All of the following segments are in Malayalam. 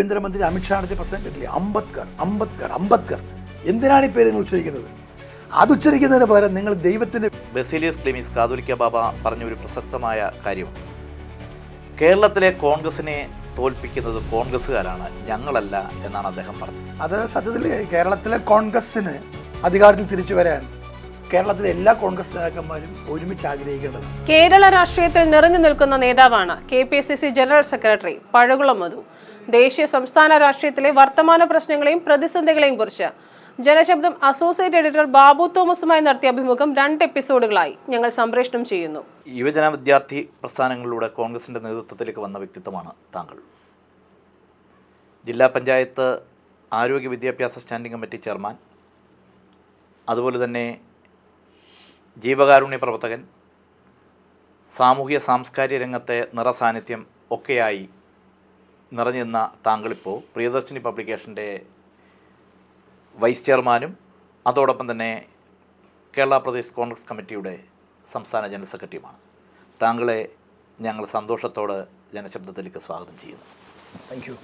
ആഭ്യന്തരമന്ത്രി അമിത്ഷാ നടത്തിയ പ്രശ്നം കിട്ടില്ലേ? അംബദ്കർ അംബദ്കർ അംബദ്കർ. എന്തിനാണ് ഈ പേര് നിങ്ങൾ ഉച്ചരിക്കുന്നത്? അത് ഉച്ചരിക്കുന്നതിന് പകരം നിങ്ങൾ ദൈവത്തിന്റെ ബസീലിയസ് ക്ലിമിസ് കാതോലിക്ക ബാബ പറഞ്ഞ ഒരു പ്രസക്തമായ കാര്യം. കേരളത്തിലെ കോൺഗ്രസിനെ തോൽപ്പിക്കുന്നത് കോൺഗ്രസ്സുകാരാണ് ഞങ്ങളല്ല എന്നാണ് അദ്ദേഹം പറഞ്ഞത്. അത് സത്യത്തിൽ കേരളത്തിലെ കോൺഗ്രസ്സിന് അധികാരത്തിൽ തിരിച്ചു വരാൻ കേരളത്തിലെ എല്ലാ കോൺഗ്രസ് നേതാക്കന്മാരും ഒരുമിച്ച് ആഗ്രഹിക്കേണ്ടത് കേരള രാഷ്ട്രീയത്തിൽ നിറഞ്ഞു നിൽക്കുന്ന നേതാവാണ് K P C C general secretary Pazhakulam Madhu. ദേശീയ സംസ്ഥാന രാഷ്ട്രീയത്തിലെ വർത്തമാന പ്രശ്നങ്ങളെയും പ്രതിസന്ധികളെയും കുറിച്ച്. ജനശബ്ദം അസോസിയേറ്റ് എഡിറ്റർ ബാബു തോമസുമായി നടത്തിയ അഭിമുഖം രണ്ട് എപ്പിസോഡുകളായി ഞങ്ങൾ സംപ്രേഷണം ചെയ്യുന്നു. യുവജന വിദ്യാർത്ഥി പ്രസ്ഥാനങ്ങളിലൂടെ കോൺഗ്രസിന്റെ നേതൃത്വത്തിലേക്ക് വന്ന വ്യക്തിത്വമാണ് താങ്കൾ. ജില്ലാ പഞ്ചായത്ത് ആരോഗ്യ വിദ്യാഭ്യാസ സ്റ്റാൻഡിംഗ് കമ്മിറ്റി ചെയർമാൻ. അതുപോലെ തന്നെ ജീവകാരുണ്യ പ്രവർത്തകൻ. സാമൂഹ്യ സാംസ്കാരിക രംഗത്തെ നിറസാന്നിധ്യം ഒക്കെയായി നിറഞ്ഞു നിന്ന താങ്കളിപ്പോൾ പ്രിയദർശിനി പബ്ലിക്കേഷന്റെ വൈസ് ചെയർമാനും അതോടൊപ്പം തന്നെ കേരള പ്രദേശ് കോൺഗ്രസ് കമ്മിറ്റിയുടെ സംസ്ഥാന ജനറൽ സെക്രട്ടറിയുമാണ്. താങ്കളെ ഞങ്ങൾ സന്തോഷത്തോടെ ജനശബ്ദത്തിലേക്ക് സ്വാഗതം ചെയ്യുന്നു. താങ്ക് യു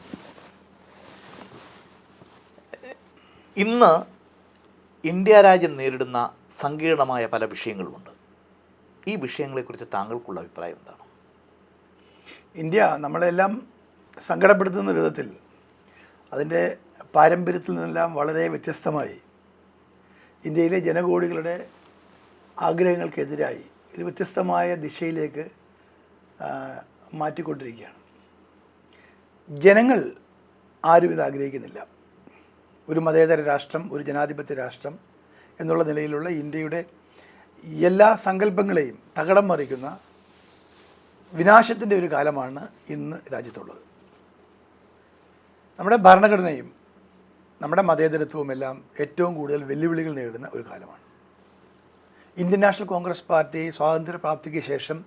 ഇന്ന് ഇന്ത്യ രാജ്യം നേരിടുന്ന സങ്കീർണമായ പല വിഷയങ്ങളുമുണ്ട്. ഈ വിഷയങ്ങളെക്കുറിച്ച് താങ്കൾക്കുള്ള അഭിപ്രായം എന്താണ്? ഇന്ത്യ നമ്മളെല്ലാം സങ്കടപ്പെടുത്തുന്ന വിധത്തിൽ അതിന്റെ പാരമ്പര്യത്തിൽ നിന്നെല്ലാം വളരെ വ്യത്യസ്തമായി ഇന്ത്യയിലെ ജനകോടികളുടെ ആഗ്രഹങ്ങൾക്കെതിരായി ഒരു വ്യത്യസ്തമായ ദിശയിലേക്ക് മാറ്റിക്കൊണ്ടിരിക്കുകയാണ്. ജനങ്ങൾ ആരും ഇത് ആഗ്രഹിക്കുന്നില്ല. ഒരു മതേതര രാഷ്ട്രം ഒരു ജനാധിപത്യ രാഷ്ട്രം എന്നുള്ള നിലയിലുള്ള ഇന്ത്യയുടെ എല്ലാ സങ്കല്പങ്ങളെയും തകടം മറിക്കുന്ന വിനാശത്തിന്റെ ഒരു കാലമാണ് ഇന്ന് രാജ്യത്തുള്ളത്. നമ്മുടെ ഭരണഘടനയും നമ്മുടെ മതേതരത്വവും എല്ലാം ഏറ്റവും കൂടുതൽ വെല്ലുവിളികൾ നേരിടുന്ന ഒരു കാലമാണ്. ഇന്ത്യൻ നാഷണൽ കോൺഗ്രസ് പാർട്ടി സ്വാതന്ത്ര്യപ്രാപ്തിക്ക് ശേഷം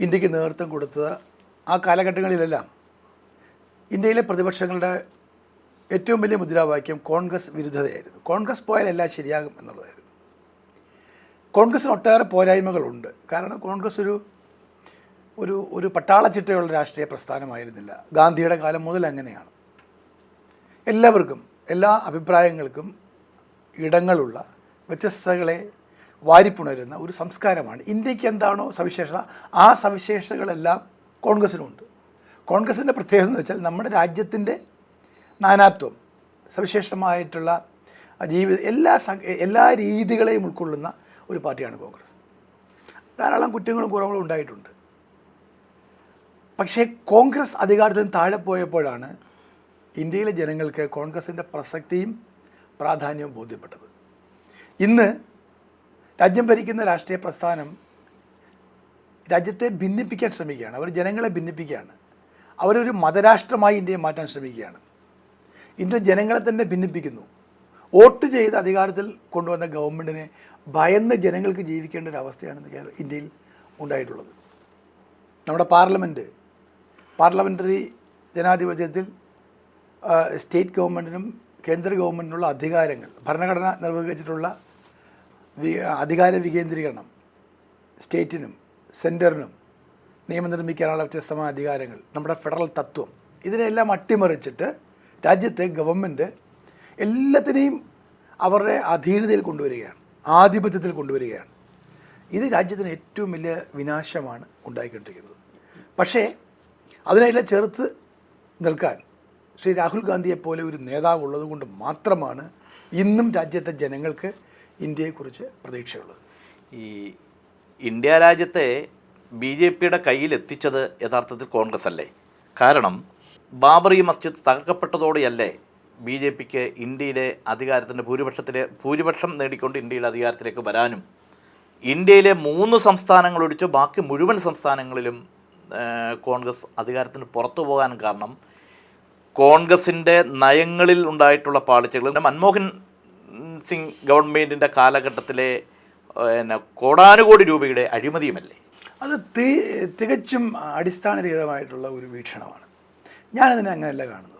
ഇന്ത്യയ്ക്ക് നേതൃത്വം കൊടുത്തത് ആ കാലഘട്ടങ്ങളിലെല്ലാം ഇന്ത്യയിലെ പ്രതിപക്ഷങ്ങളുടെ ഏറ്റവും വലിയ മുദ്രാവാക്യം കോൺഗ്രസ് വിരുദ്ധതയായിരുന്നു. കോൺഗ്രസ് പോയാൽ ശരിയാകും എന്നുള്ളതായിരുന്നു. കോൺഗ്രസ്സിന് ഒട്ടേറെ പോരായ്മകളുണ്ട്. കാരണം കോൺഗ്രസ് ഒരു ഒരു ഒരു പട്ടാളച്ചിട്ടയുള്ള രാഷ്ട്രീയ പ്രസ്ഥാനമായിരുന്നില്ല. ഗാന്ധിയുടെ കാലം മുതൽ അങ്ങനെയാണ്. എല്ലാവർക്കും എല്ലാ അഭിപ്രായങ്ങൾക്കും ഇടങ്ങളുള്ള വ്യത്യസ്തതകളെ വാരിപ്പുണരുന്ന ഒരു സംസ്കാരമാണ്. ഇന്ത്യയ്ക്ക് എന്താണോ സവിശേഷത ആ സവിശേഷതകളെല്ലാം കോൺഗ്രസ്സിനുമുണ്ട് കോൺഗ്രസിന്റെ പ്രത്യേകത എന്ന് വെച്ചാൽ നമ്മുടെ രാജ്യത്തിന്റെ നാനാത്വം സവിശേഷമായിട്ടുള്ള ജീവിത എല്ലാ എല്ലാ രീതികളെയും ഉൾക്കൊള്ളുന്ന ഒരു പാർട്ടിയാണ് കോൺഗ്രസ്. ധാരാളം കുറ്റങ്ങളും കുറവുകളും ഉണ്ടായിട്ടുണ്ട്. പക്ഷേ കോൺഗ്രസ് അധികാരത്തിൽ താഴെ പോയപ്പോഴാണ് ഇന്ത്യയിലെ ജനങ്ങൾക്ക് കോൺഗ്രസിന്റെ പ്രസക്തിയും പ്രാധാന്യവും ബോധ്യപ്പെട്ടത്. ഇന്ന് രാജ്യം ഭരിക്കുന്ന രാഷ്ട്രീയ പ്രസ്ഥാനം രാജ്യത്തെ ഭിന്നിപ്പിക്കാൻ ശ്രമിക്കുകയാണ്. അവർ ജനങ്ങളെ ഭിന്നിപ്പിക്കുകയാണ്. അവരൊരു മതരാഷ്ട്രമായി ഇന്ത്യയെ മാറ്റാൻ ശ്രമിക്കുകയാണ്. ഇന്ത്യ ജനങ്ങളെ തന്നെ ഭിന്നിപ്പിക്കുന്നു. വോട്ട് ചെയ്ത് അധികാരത്തിൽ കൊണ്ടുവന്ന ഗവൺമെന്റിനെ ഭയന്ന് ജനങ്ങൾക്ക് ജീവിക്കേണ്ട ഒരു അവസ്ഥയാണ് ഇന്ത്യയിൽ ഉണ്ടായിട്ടുള്ളത്. നമ്മുടെ പാർലമെന്റ് പാർലമെന്ററി ജനാധിപത്യത്തിൽ സ്റ്റേറ്റ് ഗവൺമെന്റിനും കേന്ദ്ര ഗവൺമെന്റിനുള്ള അധികാരങ്ങൾ ഭരണഘടന നിർവഹിച്ചിട്ടുള്ള അധികാര വികേന്ദ്രീകരണം സ്റ്റേറ്റിനും സെന്ററിനും നിയമം നിർമ്മിക്കാനുള്ള വ്യത്യസ്തമായ അധികാരങ്ങൾ നമ്മുടെ ഫെഡറൽ തത്വം ഇതിനെല്ലാം അട്ടിമറിച്ചിട്ട് രാജ്യത്തെ ഗവൺമെന്റ് എല്ലാത്തിനെയും അവരുടെ അധീനതയിൽ കൊണ്ടുവരികയാണ് ആധിപത്യത്തിൽ കൊണ്ടുവരികയാണ്. ഇത് രാജ്യത്തിന് ഏറ്റവും വലിയ വിനാശമാണ് ഉണ്ടായിക്കൊണ്ടിരിക്കുന്നത്. പക്ഷേ അതിനെല്ലാം ചെറുത്ത് നിൽക്കാൻ ശ്രീ രാഹുൽ ഗാന്ധിയെപ്പോലെ ഒരു നേതാവ് ഉള്ളത് കൊണ്ട് മാത്രമാണ് ഇന്നും രാജ്യത്തെ ജനങ്ങൾക്ക് ഇന്ത്യയെക്കുറിച്ച് പ്രതീക്ഷയുള്ളത്. ഈ ഇന്ത്യ രാജ്യത്തെ ബി ജെ പിയുടെ കയ്യിലെത്തിച്ചത് യഥാർത്ഥത്തിൽ കോൺഗ്രസ് അല്ലേ? കാരണം ബാബറി മസ്ജിദ് തകർക്കപ്പെട്ടതോടെയല്ലേ ബി ജെ പിക്ക് ഇന്ത്യയിലെ അധികാരത്തിന്റെ ഭൂരിപക്ഷത്തിലെ ഭൂരിപക്ഷം നേടിക്കൊണ്ട് ഇന്ത്യയുടെ അധികാരത്തിലേക്ക് വരാനും ഇന്ത്യയിലെ മൂന്ന് സംസ്ഥാനങ്ങൾ ഒഴിച്ച് ബാക്കി മുഴുവൻ സംസ്ഥാനങ്ങളിലും കോൺഗ്രസ് അധികാരത്തിന് പുറത്തു പോകാനും കാരണം കോൺഗ്രസിന്റെ നയങ്ങളിൽ ഉണ്ടായിട്ടുള്ള പാളിച്ചകൾ. മൻമോഹൻ സിംഗ് ഗവൺമെന്റിന്റെ കാലഘട്ടത്തിലെ പിന്നെ കോടാനുകോടി രൂപയുടെ അഴിമതിയുമല്ലേ? അത് തികച്ചും അടിസ്ഥാനരഹിതമായിട്ടുള്ള ഒരു വീക്ഷണമാണ്. ഞാനതിനെ അങ്ങനെയല്ല കാണുന്നത്.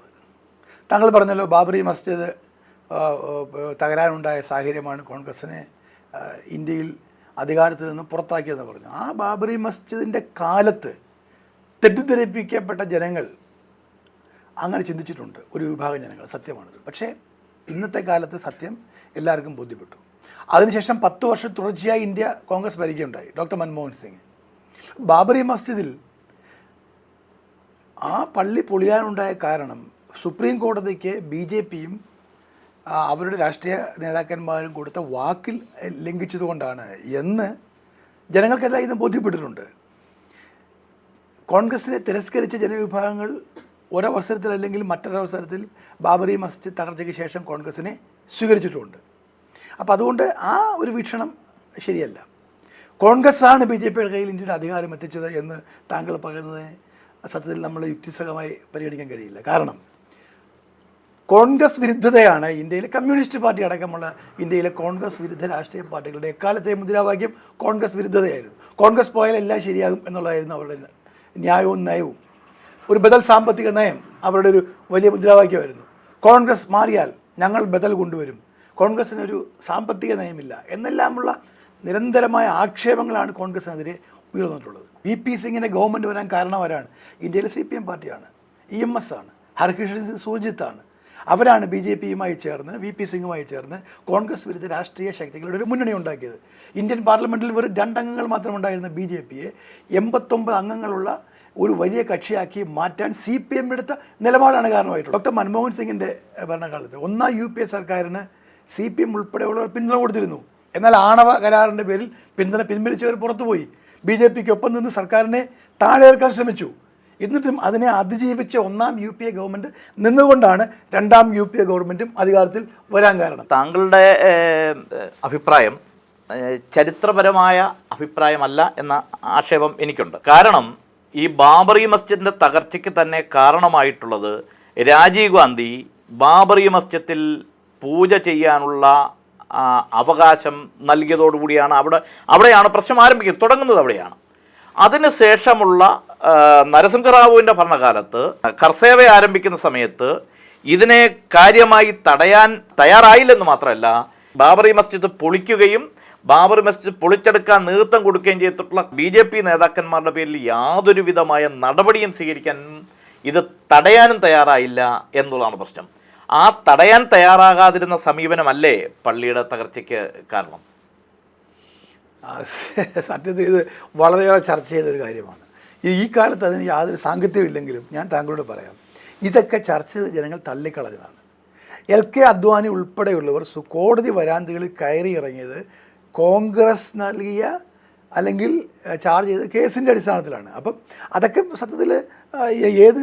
താങ്കൾ പറഞ്ഞല്ലോ ബാബറി മസ്ജിദ് തകരാനുണ്ടായ സാഹചര്യമാണ് കോൺഗ്രസിനെ ഇന്ത്യയിൽ അധികാരത്തിൽ നിന്ന് പുറത്താക്കിയതെന്ന് പറഞ്ഞു. ആ ബാബറി മസ്ജിദിന്റെ കാലത്ത് തെറ്റിദ്ധരിപ്പിക്കപ്പെട്ട ജനങ്ങൾ അങ്ങനെ ചിന്തിച്ചിട്ടുണ്ട് ഒരു വിഭാഗം ജനങ്ങൾ സത്യമാണത്. പക്ഷേ ഇന്നത്തെ കാലത്ത് സത്യം എല്ലാവർക്കും ബോധ്യപ്പെട്ടു. അതിനുശേഷം പത്ത് വർഷം തുടർച്ചയായി ഇന്ത്യ കോൺഗ്രസ് ഭരിക്കുകയുണ്ടായി ഡോക്ടർ മൻമോഹൻ സിംഗ്. ബാബറി മസ്ജിദിൽ ആ പള്ളി പൊളിയാനുണ്ടായ കാരണം സുപ്രീം കോടതിക്ക് ബി ജെ പിയും അവരുടെ രാഷ്ട്രീയ നേതാക്കന്മാരും കൊടുത്ത വാക്കിൽ ലംഘിച്ചതുകൊണ്ടാണ് എന്ന് ജനങ്ങൾക്കെല്ലാം ഇത് ബോധ്യപ്പെട്ടിട്ടുണ്ട്. കോൺഗ്രസിനെ തിരസ്കരിച്ച ജനവിഭാഗങ്ങൾ ഒരവസരത്തിൽ അല്ലെങ്കിൽ മറ്റൊരവസരത്തിൽ ബാബറി മസ്ജിദ് തകർച്ചയ്ക്ക് ശേഷം കോൺഗ്രസിനെ സ്വീകരിച്ചിട്ടുമുണ്ട്. അപ്പോൾ അതുകൊണ്ട് ആ ഒരു വീക്ഷണം ശരിയല്ല. കോൺഗ്രസ്സാണ് ബി ജെ പിയുടെ കയ്യിൽ ഇന്ത്യയുടെ അധികാരം എത്തിച്ചത് എന്ന് താങ്കൾ പറയുന്നത് സത്യത്തിൽ നമ്മൾ യുക്തിസഹമായി പരിഗണിക്കാൻ കഴിയില്ല. കാരണം കോൺഗ്രസ് വിരുദ്ധതയാണ് ഇന്ത്യയിലെ കമ്മ്യൂണിസ്റ്റ് പാർട്ടി അടക്കമുള്ള ഇന്ത്യയിലെ കോൺഗ്രസ് വിരുദ്ധ രാഷ്ട്രീയ പാർട്ടികളുടെ എക്കാലത്തെ മുദ്രാവാക്യം കോൺഗ്രസ് വിരുദ്ധതയായിരുന്നു. കോൺഗ്രസ് പോയാൽ എല്ലാം ശരിയാകും എന്നുള്ളതായിരുന്നു അവരുടെ ന്യായവും നയവും. ഒരു ബദൽ സാമ്പത്തിക നയം അവരുടെ ഒരു വലിയ മുദ്രാവാക്യമായിരുന്നു. കോൺഗ്രസ് മാറിയാൽ ഞങ്ങൾ ബദൽ കൊണ്ടുവരും. കോൺഗ്രസ്സിനൊരു സാമ്പത്തിക നയമില്ല എന്നെല്ലാമുള്ള നിരന്തരമായ ആക്ഷേപങ്ങളാണ് കോൺഗ്രസ്സിനെതിരെ ഉയർന്നിട്ടുള്ളത് വി പി സിംഗിന്റെ ഗവൺമെന്റ് വരാൻ കാരണവരാണ് ഇന്ത്യയിലെ സി പി എം പാർട്ടിയാണ്. ഇ എം എസ് ആണ്. ഹർകൃഷ്ണൻ സിംഗ് സൂർജിത്താണ് അവരാണ് ബി ജെ പിയുമായി ചേർന്ന് വി പി സിംഗുമായി ചേർന്ന് കോൺഗ്രസ് വിരുദ്ധ രാഷ്ട്രീയ ശക്തികളുടെ ഒരു മുന്നണി ഉണ്ടാക്കിയത്. ഇന്ത്യൻ പാർലമെന്റിൽ വെറും രണ്ടംഗങ്ങൾ മാത്രം ഉണ്ടായിരുന്ന ബി ജെ പിയെ എൺപത്തൊമ്പത് അംഗങ്ങളുള്ള ഒരു വലിയ കക്ഷിയാക്കി മാറ്റാൻ സി പി എം എടുത്ത നിലപാടാണ് കാരണമായിട്ടുള്ളത്. ഡോക്ടർ മൻമോഹൻ സിംഗിന്റെ ഭരണകാലത്ത് ഒന്നാം യു പി എ സർക്കാരിന് സി പി എം ഉൾപ്പെടെയുള്ളവർ പിന്തുണ കൊടുത്തിരുന്നു. എന്നാൽ ആണവ കരാറിന്റെ പേരിൽ പിന്തുണ പിൻവലിച്ചവർ പുറത്തുപോയി. ബി ജെ പിക്ക് ഒപ്പം നിന്ന് സർക്കാരിനെ താഴേർക്കാൻ ശ്രമിച്ചു. എന്നിട്ടും അതിനെ അതിജീവിച്ച ഒന്നാം യു പി എ ഗവൺമെന്റ് നിന്നുകൊണ്ടാണ് രണ്ടാം യു പി എ ഗവൺമെന്റും അധികാരത്തിൽ വരാൻ കാരണം. താങ്കളുടെ അഭിപ്രായം ചരിത്രപരമായ അഭിപ്രായമല്ല എന്ന ആക്ഷേപം എനിക്കുണ്ട്. കാരണം ഈ ബാബറി മസ്ജിദിന്റെ തകർച്ചയ്ക്ക് തന്നെ കാരണമായിട്ടുള്ളത് രാജീവ് ഗാന്ധി ബാബറി മസ്ജിദിൽ പൂജ ചെയ്യാനുള്ള അവകാശം നൽകിയതോടുകൂടിയാണ് അവിടെ അവിടെയാണ് പ്രശ്നം ആരംഭിക്കുന്നത് തുടങ്ങുന്നത് അവിടെയാണ്. അതിനുശേഷമുള്ള ശേഷമുള്ള നരസിംഹറാവുവിന്റെ ഭരണകാലത്ത് കർസേവ ആരംഭിക്കുന്ന സമയത്ത് ഇതിനെ കാര്യമായി തടയാൻ തയ്യാറായില്ലെന്ന് മാത്രമല്ല ബാബറി മസ്ജിദ് പൊളിക്കുകയും ബാബറി മസ്ജിദ് പൊളിച്ചെടുക്കാൻ നേതൃത്വം കൊടുക്കുകയും ചെയ്തിട്ടുള്ള ബി ജെ പി നേതാക്കന്മാരുടെ പേരിൽ യാതൊരുവിധമായ നടപടിയും സ്വീകരിക്കാൻ ഇത് തടയാനും തയ്യാറായില്ല എന്നുള്ളതാണ് പ്രശ്നം. ആ തടയാൻ തയ്യാറാകാതിരുന്ന സമീപനമല്ലേ പള്ളിയുടെ തകർച്ചയ്ക്ക് കാരണം? സത്യത്തിൽ ഇത് വളരെയേറെ ചർച്ച ചെയ്തൊരു കാര്യമാണ്. ഈ- കാലത്ത് അതിന് യാതൊരു സാങ്കത്യവും ഇല്ലെങ്കിലും ഞാൻ താങ്കളോട് പറയാം ഇതൊക്കെ ചർച്ച ചെയ്ത് ജനങ്ങൾ തള്ളിക്കളഞ്ഞതാണ്. എൽ കെ അദ്വാനി ഉൾപ്പെടെയുള്ളവർ സുകോടതി വരാന്തകളിൽ കയറി ഇറങ്ങിയത് കോൺഗ്രസ് നൽകിയ അല്ലെങ്കിൽ ചാർജ് ചെയ്ത കേസിന്റെ അടിസ്ഥാനത്തിലാണ്. അപ്പം അതൊക്കെ സത്യത്തിൽ ഏത്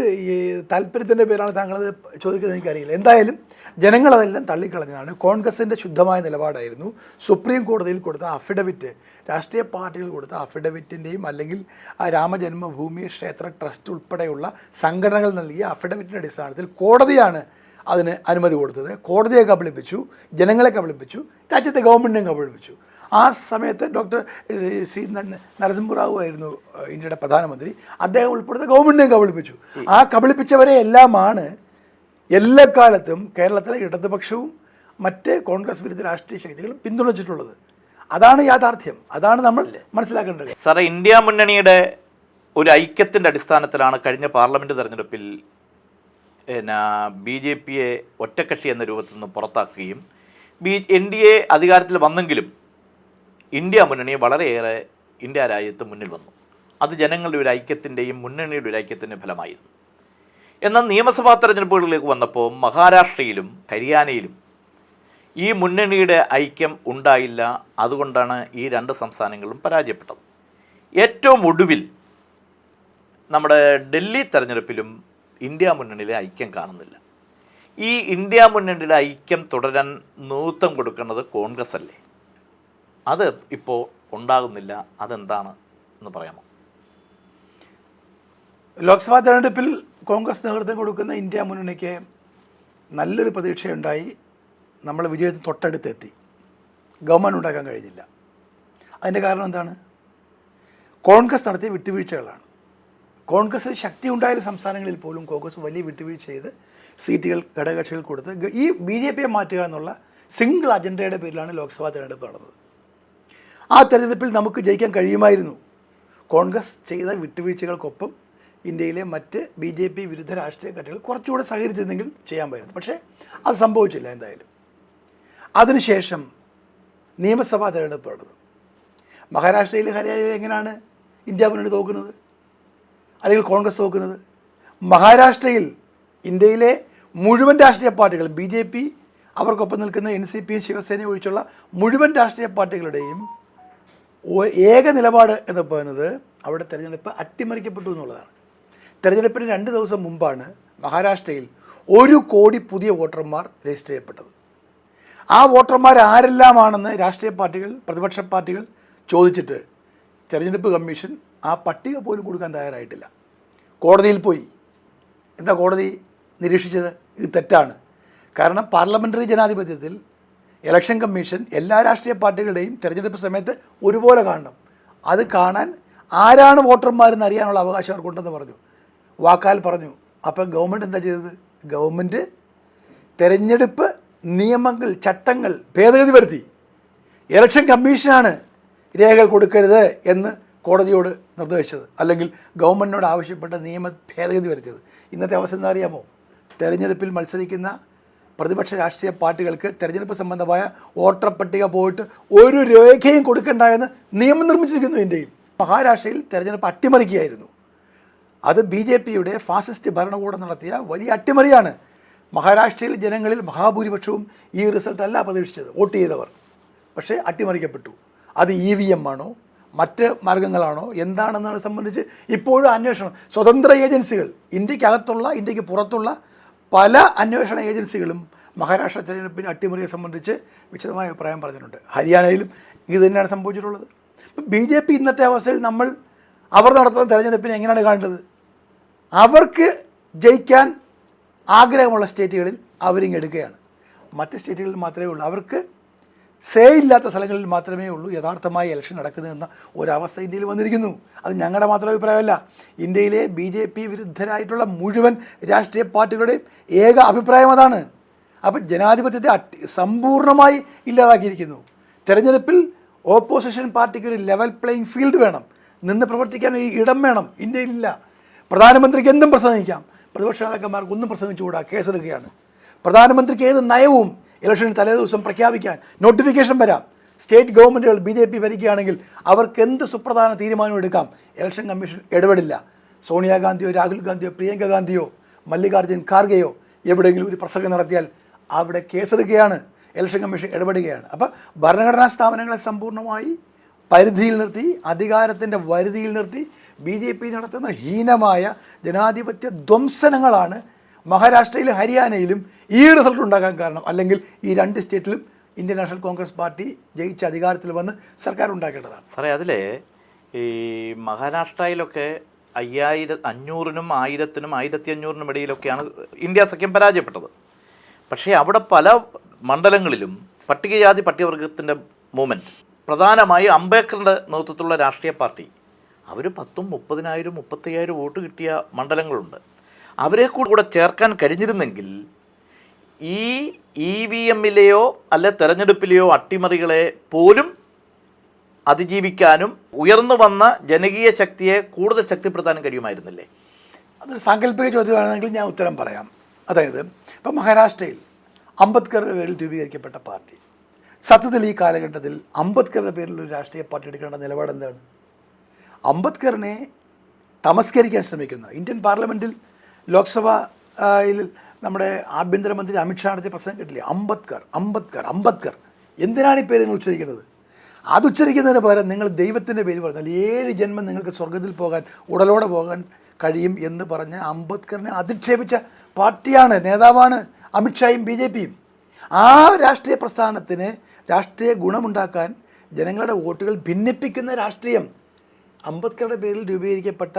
താല്പര്യത്തിന്റെ പേരാണ് താങ്കളത് ചോദിക്കുന്നത് എനിക്കറിയില്ല. എന്തായാലും ജനങ്ങളതെല്ലാം തള്ളിക്കളഞ്ഞതാണ്. കോൺഗ്രസിന്റെ ശുദ്ധമായ നിലപാടായിരുന്നു. സുപ്രീം കോടതിയിൽ കൊടുത്ത അഫിഡവിറ്റ് രാഷ്ട്രീയ പാർട്ടികൾ കൊടുത്ത അഫിഡവിറ്റിന്റെയും അല്ലെങ്കിൽ ആ രാമജന്മഭൂമി ക്ഷേത്ര ട്രസ്റ്റ് ഉൾപ്പെടെയുള്ള സംഘടനകൾ നൽകിയ അഫിഡവിറ്റിന്റെ അടിസ്ഥാനത്തിൽ കോടതിയാണ് അതിന് അനുമതി കൊടുത്തത്. കോടതിയെ കബളിപ്പിച്ചു ജനങ്ങളെ കബളിപ്പിച്ചു രാജ്യത്തെ ഗവൺമെന്റിനെ കബളിപ്പിച്ചു. ആ സമയത്ത് ഡോക്ടർ സി നരസിംഹറാവു ആയിരുന്നു ഇന്ത്യയുടെ പ്രധാനമന്ത്രി. അദ്ദേഹം ഉൾപ്പെടുന്ന ഗവൺമെന്റിനെ കബളിപ്പിച്ചു. ആ കബളിപ്പിച്ചവരെ എല്ലാമാണ് എല്ലാ കാലത്തും കേരളത്തിലെ ഇടതുപക്ഷവും മറ്റ് കോൺഗ്രസ് വിരുദ്ധ രാഷ്ട്രീയ ശക്തികളും പിന്തുണച്ചിട്ടുള്ളത്. അതാണ് യാഥാർത്ഥ്യം. അതാണ് നമ്മൾ മനസ്സിലാക്കേണ്ടത്. സാറേ ഇന്ത്യ മുന്നണിയുടെ ഒരു ഐക്യത്തിന്റെ അടിസ്ഥാനത്തിലാണ് കഴിഞ്ഞ പാർലമെന്റ് തെരഞ്ഞെടുപ്പിൽ പിന്നെ ബി ജെ പിയെ ഒറ്റക്കക്ഷി എന്ന രൂപത്തിൽ നിന്ന് പുറത്താക്കുകയും ബി എൻ ഡി എ അധികാരത്തിൽ വന്നെങ്കിലും ഇന്ത്യ മുന്നണി വളരെയേറെ ഇന്ത്യ രാജ്യത്ത് മുന്നിൽ വന്നു. അത് ജനങ്ങളുടെ ഒരു ഐക്യത്തിന്റെയും മുന്നണിയുടെ ഒരു ഐക്യത്തിന്റെ ഫലമായിരുന്നു. എന്നാൽ നിയമസഭാ തെരഞ്ഞെടുപ്പുകളിലേക്ക് വന്നപ്പോൾ മഹാരാഷ്ട്രയിലും ഹരിയാനയിലും ഈ മുന്നണിയുടെ ഐക്യം ഉണ്ടായില്ല. അതുകൊണ്ടാണ് ഈ രണ്ട് സംസ്ഥാനങ്ങളും പരാജയപ്പെട്ടത്. ഏറ്റവും ഒടുവിൽ നമ്മുടെ ഡൽഹി തെരഞ്ഞെടുപ്പിലും ഇന്ത്യ മുന്നണിയിലെ ഐക്യം കാണുന്നില്ല. ഈ ഇന്ത്യ മുന്നണിയുടെ ഐക്യം തുടരാൻ നേതൃത്വം കൊടുക്കുന്നത് കോൺഗ്രസ് അല്ലേ അത് ഇപ്പോൾ ഉണ്ടാകുന്നില്ല. അതെന്താണ് എന്ന് പറയാമോ? ലോക്സഭാ തെരഞ്ഞെടുപ്പിൽ കോൺഗ്രസ് നേതൃത്വം കൊടുക്കുന്ന ഇന്ത്യ മുന്നണിക്ക് നല്ലൊരു പ്രതീക്ഷയുണ്ടായി. നമ്മൾ വിജയത്തിന് തൊട്ടടുത്തെത്തി ഗവൺമെന്റ് ഉണ്ടാക്കാൻ കഴിഞ്ഞില്ല. അതിന്റെ കാരണം എന്താണ്? കോൺഗ്രസ് നടത്തിയ വിട്ടുവീഴ്ചകളാണ്. കോൺഗ്രസ്സിന് ശക്തി ഉണ്ടായ സംസ്ഥാനങ്ങളിൽ പോലും കോൺഗ്രസ് വലിയ വിട്ടുവീഴ്ച ചെയ്ത് സീറ്റുകൾ ഘടകകക്ഷികൾ കൊടുത്ത് ഈ ബി ജെ പിയെ മാറ്റുക എന്നുള്ള സിംഗിൾ അജണ്ടയുടെ പേരിലാണ് ലോക്സഭാ തെരഞ്ഞെടുപ്പ് നടന്നത്. ആ തെരഞ്ഞെടുപ്പിൽ നമുക്ക് ജയിക്കാൻ കഴിയുമായിരുന്നു. കോൺഗ്രസ് ചെയ്ത വിട്ടുവീഴ്ചകൾക്കൊപ്പം ഇന്ത്യയിലെ മറ്റ് ബി ജെ പി വിരുദ്ധ രാഷ്ട്രീയ കക്ഷികൾ കുറച്ചുകൂടെ സഹകരിച്ചിരുന്നെങ്കിൽ ചെയ്യാൻ പറ്റും പക്ഷേ അത് സംഭവിച്ചില്ല എന്തായാലും. അതിനുശേഷം നിയമസഭാ തെരഞ്ഞെടുപ്പ് നടന്നു. മഹാരാഷ്ട്രയിൽ ഹരിയാനയിൽ എങ്ങനെയാണ് ഇന്ത്യ മുന്നണി തോക്കുന്നത് അല്ലെങ്കിൽ കോൺഗ്രസ് തോക്കുന്നത് മഹാരാഷ്ട്രയിൽ ഇന്ത്യയിലെ മുഴുവൻ രാഷ്ട്രീയ പാർട്ടികളും ബി ജെ പി അവർക്കൊപ്പം നിൽക്കുന്ന എൻ സി പിയും ശിവസേനയും ഒഴിച്ചുള്ള മുഴുവൻ രാഷ്ട്രീയ പാർട്ടികളുടെയും ഏക നിലപാട് എന്ന് പറയുന്നത് അവിടെ തെരഞ്ഞെടുപ്പ് അട്ടിമറിക്കപ്പെട്ടു എന്നുള്ളതാണ്. തെരഞ്ഞെടുപ്പിന് രണ്ട് ദിവസം മുമ്പാണ് മഹാരാഷ്ട്രയിൽ ഒരു കോടി പുതിയ വോട്ടർമാർ രജിസ്റ്റർ ചെയ്യപ്പെട്ടത്. ആ വോട്ടർമാർ ആരെല്ലാമാണെന്ന് രാഷ്ട്രീയ പാർട്ടികൾ പ്രതിപക്ഷ പാർട്ടികൾ ചോദിച്ചിട്ട് തെരഞ്ഞെടുപ്പ് കമ്മീഷൻ ആ പട്ടിക പോലും കൊടുക്കാൻ തയ്യാറായിട്ടില്ല. കോടതിയിൽ പോയി. എന്താ കോടതി നിരീക്ഷിച്ചത്? ഇത് തെറ്റാണ്. കാരണം പാർലമെന്ററി ജനാധിപത്യത്തിൽ ഇലക്ഷൻ കമ്മീഷൻ എല്ലാ രാഷ്ട്രീയ പാർട്ടികളുടെയും തിരഞ്ഞെടുപ്പ് സമയത്ത് ഒരുപോലെ കാണണം. അത് കാണാൻ ആരാണ് വോട്ടർമാരെന്ന് അറിയാനുള്ള അവകാശം അവർക്കുണ്ടെന്ന് പറഞ്ഞു. വാക്കാൽ പറഞ്ഞു. അപ്പോൾ ഗവൺമെന്റ് എന്താ ചെയ്തത്? ഗവൺമെന്റ് തെരഞ്ഞെടുപ്പ് നിയമങ്ങൾ ചട്ടങ്ങൾ ഭേദഗതി വരുത്തി. ഇലക്ഷൻ കമ്മീഷനാണ് രേഖകൾ കൊടുക്കരുത് എന്ന് കോടതിയോട് നിർദ്ദേശിച്ചത്. അല്ലെങ്കിൽ ഗവൺമെന്റിനോട് ആവശ്യപ്പെട്ട നിയമ ഭേദഗതി വരുത്തിയത്. ഇന്നത്തെ അവസ്ഥ എന്താ അറിയാമോ? തെരഞ്ഞെടുപ്പിൽ മത്സരിക്കുന്ന പ്രതിപക്ഷ രാഷ്ട്രീയ പാർട്ടികൾക്ക് തെരഞ്ഞെടുപ്പ് സംബന്ധമായ വോട്ടർ പട്ടിക പോയിട്ട് ഒരു രേഖയും കൊടുക്കണ്ട എന്ന് നിയമം നിർമ്മിച്ചിരിക്കുന്നു ഇന്ത്യയിൽ. മഹാരാഷ്ട്രയിൽ തെരഞ്ഞെടുപ്പ് അട്ടിമറിക്കുകയായിരുന്നു. അത് ബി ജെ പിയുടെ ഫാസിസ്റ്റ് ഭരണകൂടം നടത്തിയ വലിയ അട്ടിമറിയാണ്. മഹാരാഷ്ട്രയിൽ ജനങ്ങളിൽ മഹാഭൂരിപക്ഷവും ഈ റിസൾട്ട് അല്ല പ്രതീക്ഷിച്ചത് വോട്ട് ചെയ്തവർ. പക്ഷേ അട്ടിമറിക്കപ്പെട്ടു. അത് ഇ വി എം ആണോ? മറ്റ് മാർഗങ്ങളാണോ? എന്താണെന്നത് സംബന്ധിച്ച് ഇപ്പോഴും അന്വേഷണം. സ്വതന്ത്ര ഏജൻസികൾ. ഇന്ത്യക്കകത്തുള്ള ഇന്ത്യയ്ക്ക് പുറത്തുള്ള പല അന്വേഷണ ഏജൻസികളും മഹാരാഷ്ട്ര തെരഞ്ഞെടുപ്പിന് അട്ടിമറിയെ സംബന്ധിച്ച് വിശദമായ അഭിപ്രായം പറഞ്ഞിട്ടുണ്ട്. ഹരിയാനയിലും ഇത് തന്നെയാണ് സംഭവിച്ചിട്ടുള്ളത്. ബി ജെ പി ഇന്നത്തെ അവസ്ഥയിൽ നമ്മൾ അവർ നടത്തുന്ന തെരഞ്ഞെടുപ്പിനെ എങ്ങനെയാണ് കാണേണ്ടത്? അവർക്ക് ജയിക്കാൻ ആഗ്രഹമുള്ള സ്റ്റേറ്റുകളിൽ അവരിങ്ങെടുക്കുകയാണ് മറ്റ് സ്റ്റേറ്റുകളിൽ മാത്രമേ ഉള്ളൂ. അവർക്ക് സേ ഇല്ലാത്ത സ്ഥലങ്ങളിൽ മാത്രമേ ഉള്ളൂ യഥാർത്ഥമായി ഇലക്ഷൻ നടക്കുന്നതെന്ന ഒരവസ്ഥ ഇന്ത്യയിൽ വന്നിരിക്കുന്നു. അത് ഞങ്ങളുടെ മാത്രം അഭിപ്രായമല്ല. ഇന്ത്യയിലെ ബി ജെ പി വിരുദ്ധരായിട്ടുള്ള മുഴുവൻ രാഷ്ട്രീയ പാർട്ടികളുടെയും ഏക അഭിപ്രായം അതാണ്. അപ്പം ജനാധിപത്യത്തെ അട്ടി സമ്പൂർണമായി ഇല്ലാതാക്കിയിരിക്കുന്നു. തെരഞ്ഞെടുപ്പിൽ ഓപ്പോസിഷൻ പാർട്ടിക്ക് ഒരു ലെവൽ പ്ലേയിങ് ഫീൽഡ് വേണം. നിന്ന് പ്രവർത്തിക്കാൻ ഈ ഇടം വേണം. ഇന്ത്യയിലില്ല. പ്രധാനമന്ത്രിക്ക് എന്തും പ്രസംഗിക്കാം. പ്രതിപക്ഷ നേതാക്കന്മാർക്ക് ഒന്നും പ്രസംഗിച്ചുകൂടാ. കേസെടുക്കുകയാണ്. പ്രധാനമന്ത്രിക്ക് ഏത് നയവും ഇലക്ഷന് തലേദിവസം പ്രഖ്യാപിക്കാൻ നോട്ടിഫിക്കേഷൻ വരാം. സ്റ്റേറ്റ് ഗവൺമെന്റുകൾ ബി ജെ പി ഭരിക്കുകയാണെങ്കിൽ അവർക്ക് എന്ത് സുപ്രധാന തീരുമാനം എടുക്കാം? ഇലക്ഷൻ കമ്മീഷൻ ഇടപെടില്ല. സോണിയാഗാന്ധിയോ രാഹുൽ ഗാന്ധിയോ പ്രിയങ്ക ഗാന്ധിയോ മല്ലികാർജുൻ ഖാർഗെയോ എവിടെയെങ്കിലും ഒരു പ്രസംഗം നടത്തിയാൽ അവിടെ കേസെടുക്കുകയാണ്. Election commission ഇടപെടുകയാണ്. അപ്പോൾ ഭരണഘടനാ സ്ഥാപനങ്ങളെ സമ്പൂർണമായി പരിധിയിൽ നിർത്തി അധികാരത്തിന്റെ വരുതിയിൽ നിർത്തി ബി ജെ പി നടത്തുന്ന ഹീനമായ ജനാധിപത്യ ധ്വംസനങ്ങളാണ് മഹാരാഷ്ട്രയിലും ഹരിയാനയിലും ഈ റിസൾട്ട് ഉണ്ടാകാൻ കാരണം അല്ലെങ്കിൽ ഈ രണ്ട് സ്റ്റേറ്റിലും ഇന്ത്യൻ നാഷണൽ കോൺഗ്രസ് പാർട്ടി ജയിച്ച് അധികാരത്തിൽ വന്ന് സർക്കാർ ഉണ്ടാക്കേണ്ടതാണ്. സാറേ അതിലെ ഈ മഹാരാഷ്ട്രയിലൊക്കെ അയ്യായിരം അഞ്ഞൂറിനും ആയിരത്തിനും ആയിരത്തി അഞ്ഞൂറിനും ഇടയിലൊക്കെയാണ് ഇന്ത്യ സഖ്യം പരാജയപ്പെട്ടത്. പക്ഷേ അവിടെ പല മണ്ഡലങ്ങളിലും പട്ടികജാതി പട്ടികവർഗത്തിന്റെ മൂവ്മെന്റ്. പ്രധാനമായും അംബേദ്കറിന്റെ നേതൃത്വത്തിലുള്ള രാഷ്ട്രീയ പാർട്ടി. അവർ പത്തും മുപ്പതിനായിരം മുപ്പത്തയ്യായിരം വോട്ട് കിട്ടിയ മണ്ഡലങ്ങളുണ്ട്. അവരെ കൂടെ ചേർക്കാൻ കഴിഞ്ഞിരുന്നെങ്കിൽ ഈ ഇ വി എമ്മിലെയോ അല്ലെ തെരഞ്ഞെടുപ്പിലെയോ അട്ടിമറികളെ പോലും അതിജീവിക്കാനും ഉയർന്നു വന്ന ജനകീയ ശക്തിയെ കൂടുതൽ ശക്തിപ്പെടുത്താനും കഴിയുമായിരുന്നില്ലേ? അതൊരു സാങ്കല്പിക ചോദ്യമാണെങ്കിൽ ഞാൻ ഉത്തരം പറയാം. അതായത് ഇപ്പം മഹാരാഷ്ട്രയിൽ അംബേദ്കറുടെ പേരിൽ രൂപീകരിക്കപ്പെട്ട പാർട്ടി. സത്യത്തിൽ ഈ കാലഘട്ടത്തിൽ അംബേദ്കറുടെ പേരിൽ ഒരു രാഷ്ട്രീയ പാർട്ടി എടുക്കേണ്ട നിലപാട് എന്താണ് അംബേദ്കറിനെ തമസ്കരിക്കാൻ ശ്രമിക്കുന്ന. ഇന്ത്യൻ പാർലമെന്റിൽ ലോക്സഭയിൽ നമ്മുടെ ആഭ്യന്തരമന്ത്രി അമിത്ഷാ നടത്തിയ പ്രസംഗം കേട്ടില്ലേ? അംബദ്കർ അംബദ്കർ അംബദ്കർ. എന്തിനാണ് ഈ പേര് നിങ്ങൾ ഉച്ചരിക്കുന്നത്? അത് ഉച്ചരിക്കുന്നതിന് പകരം നിങ്ങൾ ദൈവത്തിന്റെ പേര് പറഞ്ഞാൽ ഏഴ് ജന്മം നിങ്ങൾക്ക് സ്വർഗത്തിൽ പോകാൻ ഉടലോടെ പോകാൻ കഴിയും എന്ന് പറഞ്ഞ് അംബേദ്കറിനെ അധിക്ഷേപിച്ച പാർട്ടിയാണ് നേതാവാണ് അമിത്ഷായും ബി ജെ പിയും. ആ രാഷ്ട്രീയ പ്രസ്ഥാനത്തിന് രാഷ്ട്രീയ ഗുണമുണ്ടാക്കാൻ ജനങ്ങളുടെ വോട്ടുകൾ ഭിന്നിപ്പിക്കുന്ന രാഷ്ട്രീയം. അംബേദ്കറുടെ പേരിൽ രൂപീകരിക്കപ്പെട്ട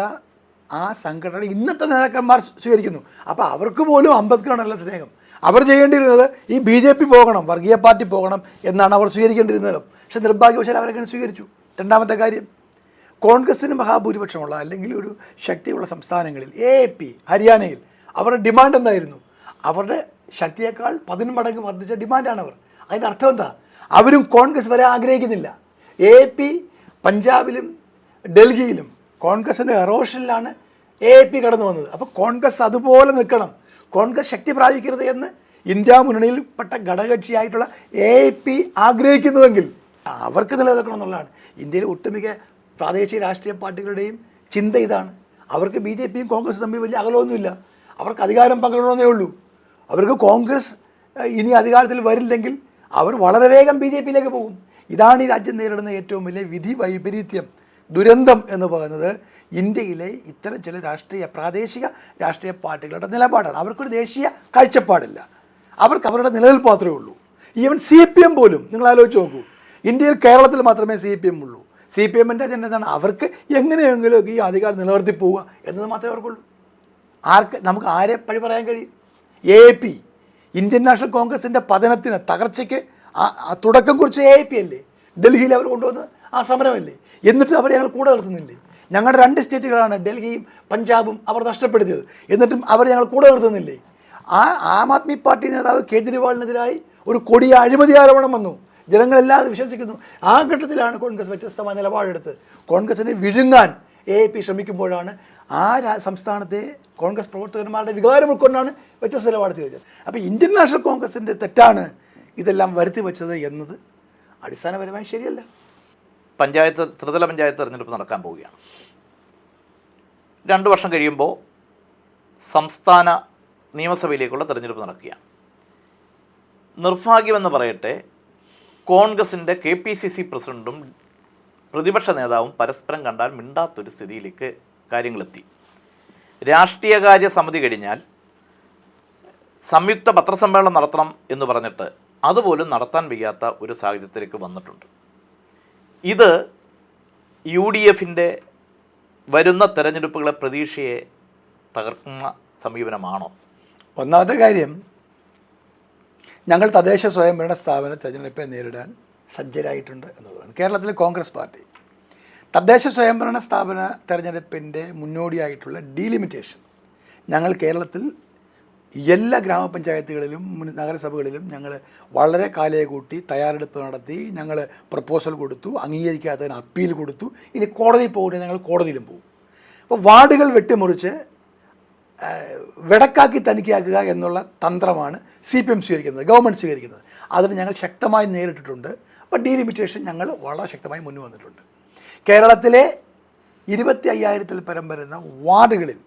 ആ സംഘടന ഇന്നത്തെ നേതാക്കന്മാർ സ്വീകരിക്കുന്നു. അപ്പോൾ അവർക്ക് പോലും അംബേദ്കറാണല്ല സ്നേഹം. അവർ ചെയ്യേണ്ടിയിരുന്നത് ഈ ബി ജെ പി പോകണം വർഗീയ പാർട്ടി പോകണം എന്നാണ് അവർ സ്വീകരിക്കേണ്ടിയിരുന്നത്. പക്ഷേ നിർഭാഗ്യവശാൽ അവരങ്ങനെ സ്വീകരിച്ചു. രണ്ടാമത്തെ കാര്യം കോൺഗ്രസ്സിന് മഹാഭൂരിപക്ഷമുള്ള അല്ലെങ്കിൽ ഒരു ശക്തിയുള്ള സംസ്ഥാനങ്ങളിൽ എ പി ഹരിയാനയിൽ അവരുടെ ഡിമാൻഡ് എന്തായിരുന്നു? അവരുടെ ശക്തിയേക്കാൾ പതിന്മടങ്ങ് വർദ്ധിച്ച ഡിമാൻഡാണ് അവർ അതിന്റെ അർത്ഥം എന്താ? അവരും കോൺഗ്രസ് വരെ ആഗ്രഹിക്കുന്നില്ല. എ പി പഞ്ചാബിലും ഡൽഹിയിലും കോൺഗ്രസിന്റെ എറോഷനിലാണ് എ പി കടന്നു വന്നത്. അപ്പോൾ കോൺഗ്രസ് അതുപോലെ നിൽക്കണം. കോൺഗ്രസ് ശക്തി പ്രാപിക്കരുത് എന്ന് ഇന്ത്യ മുന്നണിയിൽപ്പെട്ട ഘടകകക്ഷിയായിട്ടുള്ള എ പി ആഗ്രഹിക്കുന്നുവെങ്കിൽ അവർക്ക് നിലനിൽക്കണം എന്നുള്ളതാണ് ഇന്ത്യയിലെ ഒട്ടുമിക്ക പ്രാദേശിക രാഷ്ട്രീയ പാർട്ടികളുടെയും ചിന്ത ഇതാണ്. അവർക്ക് ബി ജെ പിയും കോൺഗ്രസും തമ്മിൽ വലിയ അകലമൊന്നുമില്ല. അവർക്ക് അധികാരം പങ്കിടണമെന്നേ ഉള്ളൂ. അവർക്ക് കോൺഗ്രസ് ഇനി അധികാരത്തിൽ വരില്ലെങ്കിൽ അവർ വളരെ വേഗം ബി ജെ പിയിലേക്ക് പോകും. ഇതാണ് ഈ രാജ്യം നേരിടുന്ന ഏറ്റവും വലിയ വിധി വൈപരീത്യം ദുരന്തം എന്ന് പറയുന്നത് ഇന്ത്യയിലെ ഇത്തരം ചില രാഷ്ട്രീയ പ്രാദേശിക രാഷ്ട്രീയ പാർട്ടികളുടെ നിലപാടാണ്. അവർക്കൊരു ദേശീയ കാഴ്ചപ്പാടില്ല. അവർക്ക് അവരുടെ നിലനിൽപ്പ് മാത്രമേ ഉള്ളൂ. ഈവൻ സി പി എം പോലും നിങ്ങൾ ആലോചിച്ച് നോക്കൂ. ഇന്ത്യയിൽ കേരളത്തിൽ മാത്രമേ സി പി എം ഉള്ളൂ. സി പി എമ്മിന്റെ അജണ്ട എന്താണ്? അവർക്ക് എങ്ങനെയെങ്കിലും ഈ അധികാരം നിലനിർത്തി പോവുക എന്നത് മാത്രമേ അവർക്കുള്ളൂ. ആർക്ക് നമുക്ക് ആരെ പഴി പറയാൻ കഴിയും? എ പി ഇന്ത്യൻ നാഷണൽ കോൺഗ്രസിന്റെ പതനത്തിന് തകർച്ചയ്ക്ക് തുടക്കം കുറിച്ച് എ പി അല്ലേ? ഡൽഹിയിൽ അവർ കൊണ്ടുവന്ന് ആ സമരമല്ലേ? എന്നിട്ട് അവർ ഞങ്ങൾ കൂടെ നിർത്തുന്നില്ലേ? ഞങ്ങളുടെ രണ്ട് സ്റ്റേറ്റുകളാണ് ഡൽഹിയും പഞ്ചാബും അവർ നഷ്ടപ്പെടുത്തിയത്. എന്നിട്ടും അവർ ഞങ്ങൾ കൂടെ നിർത്തുന്നില്ലേ? ആ ആം ആദ്മി പാർട്ടി നേതാവ് കേജ്രിവാളിനെതിരായി ഒരു കൊടിയ അഴിമതി ആരോപണം വന്നു. ജനങ്ങളെല്ലാം അത് വിശ്വസിക്കുന്നു. ആ ഘട്ടത്തിലാണ് കോൺഗ്രസ് വ്യത്യസ്തമായ നിലപാടെടുത്ത്. കോൺഗ്രസിനെ വിഴുങ്ങാൻ എ പി ശ്രമിക്കുമ്പോഴാണ് ആ സംസ്ഥാനത്തെ കോൺഗ്രസ് പ്രവർത്തകന്മാരുടെ വികാരം ഉൾക്കൊണ്ടാണ് വ്യത്യസ്ത നിലപാട് കഴിഞ്ഞത് അപ്പോൾ ഇന്ത്യൻ നാഷണൽ കോൺഗ്രസിന്റെ തെറ്റാണ് ഇതെല്ലാം വരുത്തി വെച്ചത് എന്നത് അടിസ്ഥാനപരമായി ശരിയല്ല. പഞ്ചായത്ത് ത്രിതല പഞ്ചായത്ത് തെരഞ്ഞെടുപ്പ് നടക്കാൻ പോവുകയാണ്. രണ്ട് വർഷം കഴിയുമ്പോൾ സംസ്ഥാന നിയമസഭയിലേക്കുള്ള തെരഞ്ഞെടുപ്പ് നടക്കുകയാണ്. നിർഭാഗ്യമെന്ന് പറയട്ടെ കോൺഗ്രസിന്റെ കെ പി സി സി പ്രസിഡന്റും പ്രതിപക്ഷ നേതാവും പരസ്പരം കണ്ടാൽ മിണ്ടാത്തൊരു സ്ഥിതിയിലേക്ക് കാര്യങ്ങളെത്തി. രാഷ്ട്രീയകാര്യ സമിതി കഴിഞ്ഞാൽ സംയുക്ത പത്രസമ്മേളനം നടത്തണം എന്ന് പറഞ്ഞിട്ട് അതുപോലും നടത്താൻ വയ്യാത്ത ഒരു സാഹചര്യത്തിലേക്ക് വന്നിട്ടുണ്ട്. ഇത് യു ഡി എഫിന്റെ വരുന്ന തെരഞ്ഞെടുപ്പുകളെ പ്രതീക്ഷയെ തകർക്കുന്ന സമീപനമാണോ? ഒന്നാമത്തെ കാര്യം ഞങ്ങൾ തദ്ദേശ സ്വയംഭരണ സ്ഥാപന തെരഞ്ഞെടുപ്പെ നേരിടാൻ സജ്ജരായിട്ടുണ്ട് എന്നുള്ളതാണ്. കേരളത്തിലെ കോൺഗ്രസ് പാർട്ടി തദ്ദേശ സ്വയംഭരണ സ്ഥാപന തെരഞ്ഞെടുപ്പിന്റെ മുന്നോടിയായിട്ടുള്ള ഡീലിമിറ്റേഷൻ ഞങ്ങൾ കേരളത്തിൽ എല്ലാ ഗ്രാമപഞ്ചായത്തുകളിലും നഗരസഭകളിലും ഞങ്ങൾ വളരെ കാലയെ കൂട്ടി തയ്യാറെടുപ്പ് നടത്തി ഞങ്ങൾ പ്രപ്പോസൽ കൊടുത്തു അംഗീകരിക്കാത്തതിന് അപ്പീൽ കൊടുത്തു. ഇനി കോടതിയിൽ പോകുന്നത് ഞങ്ങൾ കോടതിയിലും പോകും അപ്പോൾ വാർഡുകൾ വെട്ടിമുറിച്ച് വെടക്കാക്കി തനിക്കാക്കുക എന്നുള്ള തന്ത്രമാണ് സി പി എം സ്വീകരിക്കുന്നത് ഗവൺമെന്റ് സ്വീകരിക്കുന്നത്. അതിന് ഞങ്ങൾ ശക്തമായി നേരിട്ടിട്ടുണ്ട്. അപ്പോൾ ഡീലിമിറ്റേഷൻ ഞങ്ങൾ വളരെ ശക്തമായി മുന്നു വന്നിട്ടുണ്ട്. കേരളത്തിലെ ഇരുപത്തി അയ്യായിരത്തിൽ പരം വരുന്ന വാർഡുകളിൽ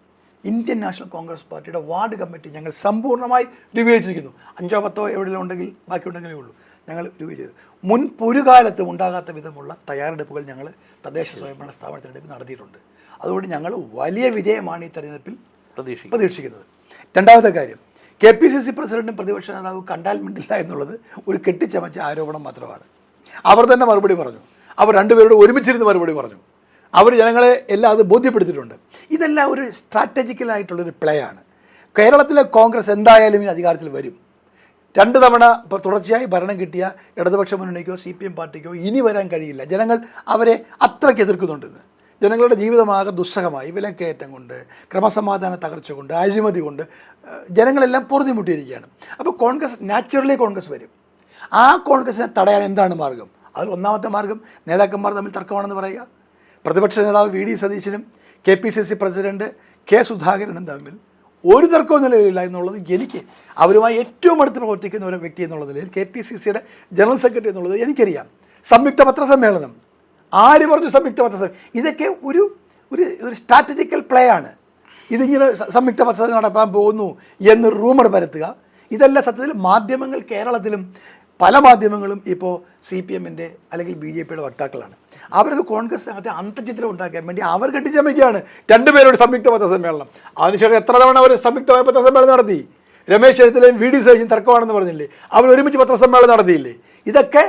ഇന്ത്യൻ നാഷണൽ കോൺഗ്രസ് പാർട്ടിയുടെ വാർഡ് കമ്മിറ്റി ഞങ്ങൾ സമ്പൂർണമായി രൂപീകരിച്ചിരിക്കുന്നു അഞ്ചോ പത്തോ എവിടെയെങ്കിലും ഉണ്ടെങ്കിൽ ബാക്കി ഉണ്ടെങ്കിലേ ഉള്ളൂ. ഞങ്ങൾ രൂപീകരിച്ചത് മുൻ ഒരു കാലത്തും ഉണ്ടാകാത്ത വിധമുള്ള തയ്യാറെടുപ്പുകൾ ഞങ്ങൾ തദ്ദേശ സ്വയംഭരണ സ്ഥാപനത്തിനെടുപ്പ് നടത്തിയിട്ടുണ്ട്. അതുകൊണ്ട് ഞങ്ങൾ വലിയ വിജയമാണ് ഈ തെരഞ്ഞെടുപ്പിൽ പ്രതീക്ഷിക്കും പ്രതീക്ഷിക്കുന്നത്. രണ്ടാമത്തെ കാര്യം കെ പി സി സി പ്രസിഡന്റും പ്രതിപക്ഷ നേതാവ് കണ്ടാൽ മിണ്ടില്ല എന്നുള്ളത് ഒരു കെട്ടിച്ചമച്ച ആരോപണം മാത്രമാണ്. അവർ തന്നെ മറുപടി പറഞ്ഞു. അവർ രണ്ടുപേരോട് ഒരുമിച്ചിരുന്ന് മറുപടി പറഞ്ഞു. അവർ ജനങ്ങളെ എല്ലാം അത് ബോധ്യപ്പെടുത്തിയിട്ടുണ്ട്. ഇതെല്ലാം ഒരു സ്ട്രാറ്റജിക്കലായിട്ടുള്ളൊരു പ്ലേ ആണ്. കേരളത്തിലെ കോൺഗ്രസ് എന്തായാലും ഈ അധികാരത്തിൽ വരും. രണ്ട് തവണ തുടർച്ചയായി ഭരണം കിട്ടിയ ഇടതുപക്ഷ മുന്നണിക്കോ സി പി എം പാർട്ടിക്കോ ഇനി വരാൻ കഴിയില്ല. ജനങ്ങൾ അവരെ അത്രയ്ക്ക് എതിർക്കുന്നുണ്ടെന്ന്. ജനങ്ങളുടെ ജീവിതമാകെ ദുസ്സഹമായി. വിലക്കയറ്റം കൊണ്ട് ക്രമസമാധാന തകർച്ച കൊണ്ട് അഴിമതി കൊണ്ട് ജനങ്ങളെല്ലാം പൊറുതിമുട്ടിയിരിക്കുകയാണ്. അപ്പോൾ കോൺഗ്രസ് നാച്ചുറലി കോൺഗ്രസ് വരും. ആ കോൺഗ്രസിനെ തടയാൻ എന്താണ് മാർഗം? അതിൽ ഒന്നാമത്തെ മാർഗം നേതാക്കന്മാർ തമ്മിൽ തർക്കമാണെന്ന് പറയുക. പ്രതിപക്ഷ നേതാവ് വി ഡി സതീശനും K P C C president K സുധാകരനും തമ്മിൽ ഒരു തർക്കവും നിലവിലില്ല എന്നുള്ളത് എനിക്ക് അവരുമായി ഏറ്റവും അടുത്ത് പ്രവർത്തിക്കുന്ന ഒരു വ്യക്തി എന്നുള്ള നിലയിൽ കെ പി സി സിയുടെ ജനറൽ സെക്രട്ടറി എന്നുള്ളത് എനിക്കറിയാം. സംയുക്ത പത്രസമ്മേളനം. ആര് പറഞ്ഞു സംയുക്ത പത്രസമ്മേളനം? ഇതൊക്കെ ഒരു ഒരു ഒരു സ്ട്രാറ്റജിക്കൽ പ്ലേ ആണ്. ഇതിങ്ങനെ സംയുക്ത പത്രസമ്മേളനം നടത്താൻ പോകുന്നു എന്നൊരു റൂമർ പരത്തുക. ഇതെല്ലാം സത്യത്തിൽ മാധ്യമങ്ങൾ കേരളത്തിലും പല മാധ്യമങ്ങളും ഇപ്പോൾ സി പി എമ്മിന്റെ അല്ലെങ്കിൽ ബി ജെ പിയുടെ വക്താക്കളാണ്. അവർക്ക് അകത്തെ അന്തചിത്രം ഉണ്ടാക്കാൻ വേണ്ടി അവർ കെട്ടിച്ചമയ്ക്കുകയാണ്. രണ്ടുപേരോട് സംയുക്ത പത്രസമ്മേളനം. അതിനുശേഷം എത്ര തവണ അവർ സംയുക്തമായ പത്രസമ്മേളനം നടത്തി? രമേശ് ചെന്നിത്തലയും വി ഡി സേഷൻ തർക്കമാണെന്ന് പറഞ്ഞില്ലേ? അവർ ഒരുമിച്ച് പത്രസമ്മേളനം നടത്തിയില്ലേ? ഇതൊക്കെ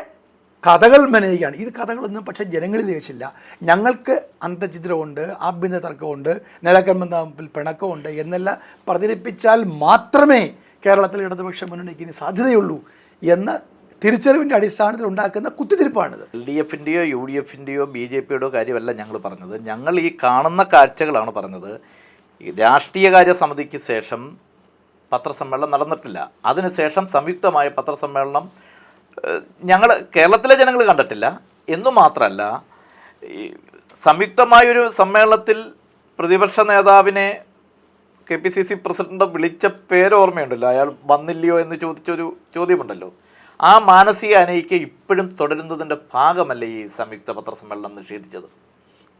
കഥകൾ മെനയുകയാണ്. ഇത് കഥകളൊന്നും പക്ഷേ ജനങ്ങളിൽ ലഭിച്ചില്ല ഞങ്ങൾക്ക് അന്തചിത്രമുണ്ട് ആഭ്യന്തര തർക്കമുണ്ട് നേതാക്കന്മാർ തമ്മിൽ പിണക്കമുണ്ട് എന്നെല്ലാം പ്രചരിപ്പിച്ചാൽ മാത്രമേ കേരളത്തിൽ ഇടതുപക്ഷ മുന്നണിക്ക് ഇനി സാധ്യതയുള്ളൂ എന്ന തിരിച്ചറിവിന്റെ അടിസ്ഥാനത്തിൽ ഉണ്ടാക്കുന്ന കുത്തിത്തിരിപ്പാണിത്. എൽ ഡി എഫിന്റെയോ യു ഡി എഫിന്റെയോ ബി ജെ പിയുടെയോ കാര്യമല്ല ഞങ്ങൾ പറഞ്ഞത്. ഞങ്ങൾ ഈ കാണുന്ന കാഴ്ചകളാണ് പറഞ്ഞത്. രാഷ്ട്രീയകാര്യ സമിതിക്ക് ശേഷം പത്രസമ്മേളനം നടന്നിട്ടില്ല. അതിനുശേഷം സംയുക്തമായ പത്രസമ്മേളനം ഞങ്ങൾ കേരളത്തിലെ ജനങ്ങൾ കണ്ടിട്ടില്ല. എന്നു മാത്രമല്ല ഈ സംയുക്തമായൊരു സമ്മേളനത്തിൽ പ്രതിപക്ഷ നേതാവിനെ K P C C president വിളിച്ച പേര് ഓർമ്മയുണ്ടല്ലോ അയാൾ വന്നില്ലയോ എന്ന് ചോദിച്ചൊരു ചോദ്യമുണ്ടല്ലോ. ആ മാനസിക അനൈക്യം ഇപ്പോഴും തുടരുന്നതിന്റെ ഭാഗമല്ല ഈ സംയുക്ത പത്രസമ്മേളനം നിഷേധിച്ചത്?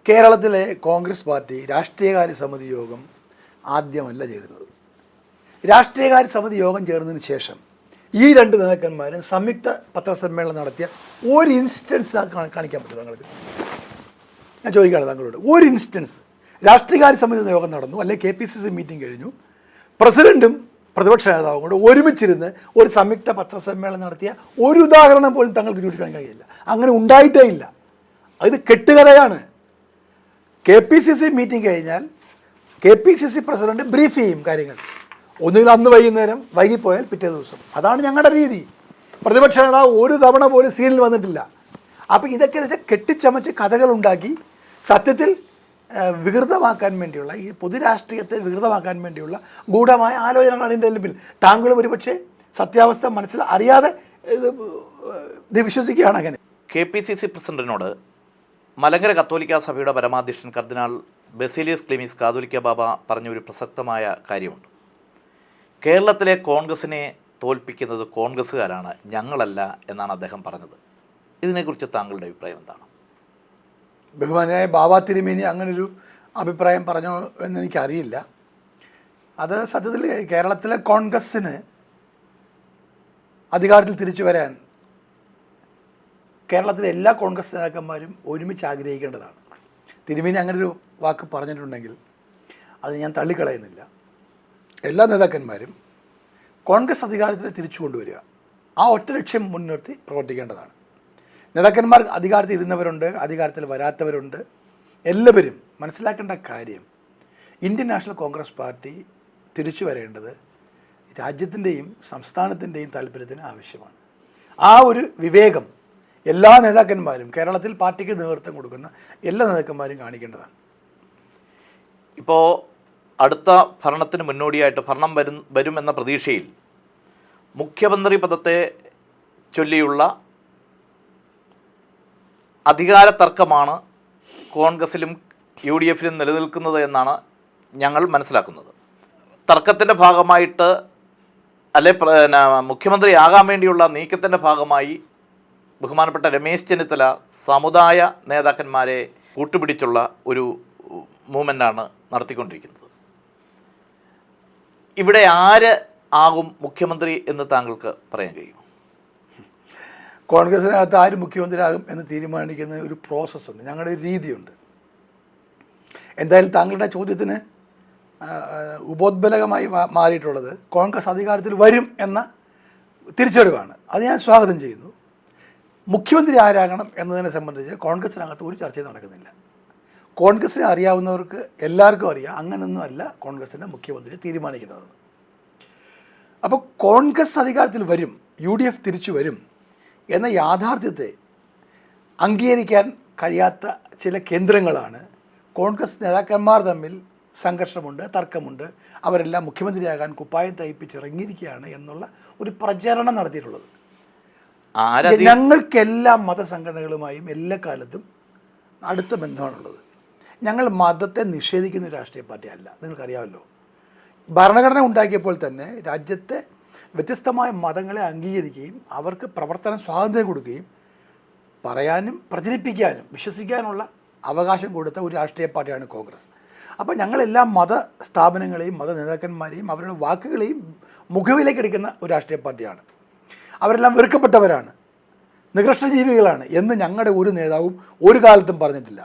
കേരളത്തിലെ കോൺഗ്രസ് പാർട്ടി രാഷ്ട്രീയകാര്യ സമിതി യോഗം ആദ്യമല്ല ചേരുന്നത്. രാഷ്ട്രീയകാര്യ സമിതി യോഗം ചേർന്നതിന് ശേഷം ഈ രണ്ട് നേതാക്കന്മാരും സംയുക്ത പത്രസമ്മേളനം നടത്തിയ ഒരു ഇൻസ്റ്റൻസ് കാണിക്കാൻ പറ്റും താങ്കൾക്ക് ഞാൻ ചോദിക്കുകയാണ് താങ്കളോട്. ഒരു ഇൻസ്റ്റൻസ് രാഷ്ട്രീയകാര്യ സമിതി യോഗം നടന്നു. അല്ലെങ്കിൽ K P C C meeting കഴിഞ്ഞു. പ്രസിഡന്റും പ്രതിപക്ഷ നേതാവും കൂടെ ഒരുമിച്ചിരുന്ന് ഒരു സംയുക്ത പത്രസമ്മേളനം നടത്തിയ ഒരു ഉദാഹരണം പോലും തങ്ങൾക്ക് ചൂണ്ടിക്കാൻ കഴിയില്ല. അങ്ങനെ ഉണ്ടായിട്ടേ ഇല്ല. ഇത് കെട്ടുകഥയാണ്. K P C C meeting കഴിഞ്ഞാൽ K P C C president brief ചെയ്യും കാര്യങ്ങൾ. ഒന്നുകിൽ അന്ന് വൈകുന്നേരം വൈകിപ്പോയാൽ പിറ്റേ ദിവസം. അതാണ് ഞങ്ങളുടെ രീതി. പ്രതിപക്ഷ നേതാവ് ഒരു തവണ പോലും സീനിൽ വന്നിട്ടില്ല. അപ്പോൾ ഇതൊക്കെ വെച്ചാൽ കെട്ടിച്ചമച്ച് കഥകൾ ഉണ്ടാക്കി സത്യത്തിൽ വികൃതമാക്കാൻ വേണ്ടിയുള്ള ഈ പൊതുരാഷ്ട്രീയത്തെ വികൃതമാക്കാൻ വേണ്ടിയുള്ള ഗൂഢമായ ആലോചനകളാണ് ഇതിന്റെ പിന്നിൽ താങ്കളും ഒരുപക്ഷെ സത്യാവസ്ഥ മനസ്സിൽ അറിയാതെ ഇത് വിശ്വസിക്കുകയാണ് അങ്ങനെ. കെ പി സി സി പ്രസിഡന്റിനോട് മലങ്കര കത്തോലിക്ക സഭയുടെ പരമാധ്യക്ഷൻ കർദിനാൾ ബെസീലിയസ് ക്ലിമിസ് കാതോലിക്ക ബാബ പറഞ്ഞ ഒരു പ്രസക്തമായ കാര്യമുണ്ട്. കേരളത്തിലെ കോൺഗ്രസിനെ തോൽപ്പിക്കുന്നത് കോൺഗ്രസ്സുകാരാണ് ഞങ്ങളല്ല എന്നാണ് അദ്ദേഹം പറഞ്ഞത്. ഇതിനെക്കുറിച്ച് താങ്കളുടെ അഭിപ്രായം എന്താണ്? ബഹുമാനായ ബാബ തിരുമേനി അങ്ങനൊരു അഭിപ്രായം പറഞ്ഞോ എന്ന് എനിക്കറിയില്ല അത് സത്യത്തിൽ കേരളത്തിലെ കോൺഗ്രസ്സിന് അധികാരത്തിൽ തിരിച്ചു വരാൻ കേരളത്തിലെ എല്ലാ കോൺഗ്രസ് നേതാക്കന്മാരും ഒരുമിച്ച് ആഗ്രഹിക്കേണ്ടതാണ്. തിരുമേനി അങ്ങനൊരു വാക്ക് പറഞ്ഞിട്ടുണ്ടെങ്കിൽ അത് ഞാൻ തള്ളിക്കളയുന്നില്ല. എല്ലാ നേതാക്കന്മാരും കോൺഗ്രസ് അധികാരത്തിൽ തിരിച്ചു കൊണ്ടുവരിക. ആ ഒറ്റ ലക്ഷ്യം മുൻനിർത്തി പ്രവർത്തിക്കേണ്ടതാണ്. നേതാക്കന്മാർ അധികാരത്തിൽ ഇരുന്നവരുണ്ട് അധികാരത്തിൽ വരാത്തവരുണ്ട്. എല്ലാവരും മനസ്സിലാക്കേണ്ട കാര്യം ഇന്ത്യൻ നാഷണൽ കോൺഗ്രസ് പാർട്ടി തിരിച്ചു വരേണ്ടത് രാജ്യത്തിന്റെയും സംസ്ഥാനത്തിന്റെയും താല്പര്യത്തിന് ആവശ്യമാണ്. ആ ഒരു വിവേകം എല്ലാ നേതാക്കന്മാരും കേരളത്തിൽ പാർട്ടിക്ക് നേതൃത്വം കൊടുക്കുന്ന എല്ലാ നേതാക്കന്മാരും കാണിക്കേണ്ടതാണ്. ഇപ്പോൾ അടുത്ത ഭരണത്തിന് മുന്നോടിയായിട്ട് ഭരണം വരും വരുമെന്ന പ്രതീക്ഷയിൽ മുഖ്യമന്ത്രി പദത്തെ ചൊല്ലിയുള്ള അധികാര തർക്കമാണ് കോൺഗ്രസിലും യു ഡി എഫിലും നിലനിൽക്കുന്നത് എന്നാണ് ഞങ്ങൾ മനസ്സിലാക്കുന്നത്. തർക്കത്തിന്റെ ഭാഗമായിട്ട് അല്ലെ മുഖ്യമന്ത്രിയാകാൻ വേണ്ടിയുള്ള നീക്കത്തിന്റെ ഭാഗമായി ബഹുമാനപ്പെട്ട രമേശ് ചെന്നിത്തല സമുദായ നേതാക്കന്മാരെ കൂട്ടുപിടിച്ചുള്ള ഒരു മൂവ്മെന്റാണ് നടത്തിക്കൊണ്ടിരിക്കുന്നത്. ഇവിടെ ആര് ആകും മുഖ്യമന്ത്രി എന്ന് താങ്കൾക്ക് പറയാൻ കഴിയും കോൺഗ്രസിനകത്ത് ആര് മുഖ്യമന്ത്രിയാകും എന്ന് തീരുമാനിക്കുന്ന ഒരു പ്രോസസ്സുണ്ട് ഞങ്ങളുടെ ഒരു രീതിയുണ്ട്. എന്തായാലും താങ്കളുടെ ചോദ്യത്തിന് ഉപോത്ബലകമായി മാറിയിട്ടുള്ളത് കോൺഗ്രസ് അധികാരത്തിൽ വരും എന്ന തിരിച്ചറിവാണ്. അത് ഞാൻ സ്വാഗതം ചെയ്യുന്നു. മുഖ്യമന്ത്രി ആരാകണം എന്നതിനെ സംബന്ധിച്ച് കോൺഗ്രസിനകത്ത് ഒരു ചർച്ചയും നടക്കുന്നില്ല. കോൺഗ്രസിനെ അറിയാവുന്നവർക്ക് എല്ലാവർക്കും അറിയാം. അങ്ങനെയൊന്നുമല്ല അല്ല കോൺഗ്രസിന്റെ മുഖ്യമന്ത്രി തീരുമാനിക്കുന്നത്. അപ്പോൾ കോൺഗ്രസ് അധികാരത്തിൽ വരും യു തിരിച്ചു വരും എന്ന യാഥാർത്ഥ്യത്തെ അംഗീകരിക്കാൻ കഴിയാത്ത ചില കേന്ദ്രങ്ങളാണ്. കോൺഗ്രസ് നേതാക്കന്മാർ തമ്മിൽ സംഘർഷമുണ്ട് തർക്കമുണ്ട്. അവരെല്ലാം മുഖ്യമന്ത്രിയാകാൻ കുപ്പായം തയ്പ്പിച്ച് ഇറങ്ങിയിരിക്കുകയാണ് എന്നുള്ള ഒരു പ്രചരണം നടത്തിയിട്ടുള്ളത്. ഞങ്ങൾക്കെല്ലാ മതസംഘടനകളുമായും എല്ലാ കാലത്തും അടുത്ത ബന്ധമാണുള്ളത്. ഞങ്ങൾ മതത്തെ നിഷേധിക്കുന്ന രാഷ്ട്രീയ പാർട്ടി അല്ല നിങ്ങൾക്കറിയാമല്ലോ. ഭരണഘടന ഉണ്ടാക്കിയപ്പോൾ തന്നെ രാജ്യത്തെ വ്യത്യസ്തമായ മതങ്ങളെ അംഗീകരിക്കുകയും അവർക്ക് പ്രവർത്തന സ്വാതന്ത്ര്യം കൊടുക്കുകയും പറയാനും പ്രചരിപ്പിക്കാനും വിശ്വസിക്കാനുള്ള അവകാശം കൊടുത്ത ഒരു രാഷ്ട്രീയ പാർട്ടിയാണ് കോൺഗ്രസ്. അപ്പോൾ ഞങ്ങളെല്ലാ മത സ്ഥാപനങ്ങളെയും മത നേതാക്കന്മാരെയും അവരുടെ വാക്കുകളെയും മുഖവിലേക്ക് എടുക്കുന്ന ഒരു രാഷ്ട്രീയ പാർട്ടിയാണ്. അവരെല്ലാം വെറുക്കപ്പെട്ടവരാണ്. നികൃഷ്ടജീവികളാണ് എന്ന് ഞങ്ങളുടെ ഒരു നേതാവും ഒരു കാലത്തും പറഞ്ഞിട്ടില്ല.